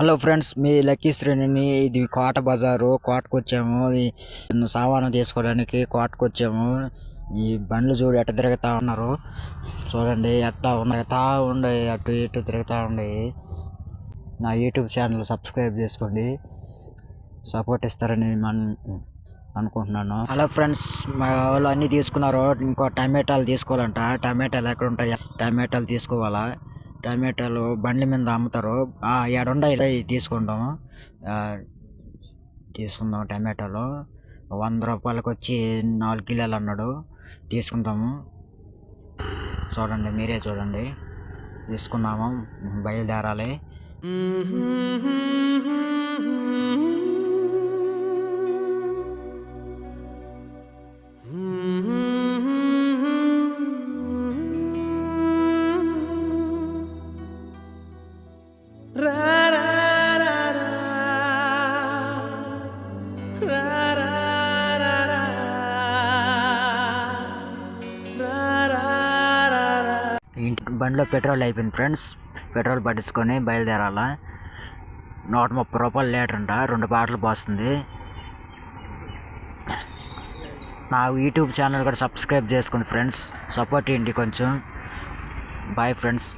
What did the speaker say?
Hello friends మీ lucky శ్రేణిని ఇది కోట బజారు కోటకు వచ్చాము సామాను తీసుకోవడానికి కోటకు వచ్చాము ఈ బండ్లు చూడు ఎట్ట తిరుగుతూ ఉన్నారు. చూడండి ఎట్లా ఉన్నాయి ఉండే అటు ఇటు తిరుగుతూ ఉండే నా యూట్యూబ్ ఛానల్ సబ్స్క్రైబ్ చేసుకోండి. సపోర్ట్ ఇస్తారని మన అనుకుంటున్నాను. హలో ఫ్రెండ్స్ మా వాళ్ళు అన్నీ తీసుకున్నారు. ఇంకో టమాటాలు తీసుకోవాలంట. టమాటాలు ఎక్కడ ఉంటాయి టమాటాలు తీసుకోవాలా? టమాటాలు బండ్ల మీద అమ్ముతారు. ఆ, తీసుకుంటాము. తీసుకుందాం టమాటాలు. వంద రూపాయలకి వచ్చి నాలుగు కిలోలు అన్నాడు. తీసుకుంటాము చూడండి మీరే చూడండి. తీసుకున్నాము బయలుదేరాలి. బండిలో పెట్రోల్ అయిపోయింది ఫ్రెండ్స్. పెట్రోల్ పట్టించుకొని బయలుదేరాలా. నూట ముప్పై రూపాయలు లీటర్ అంట. రెండు బాటలు పోస్తుంది. నా యూట్యూబ్ ఛానల్ కూడా సబ్స్క్రైబ్ చేసుకోండి ఫ్రెండ్స్. సపోర్ట్ చేయండి కొంచెం. Bye friends.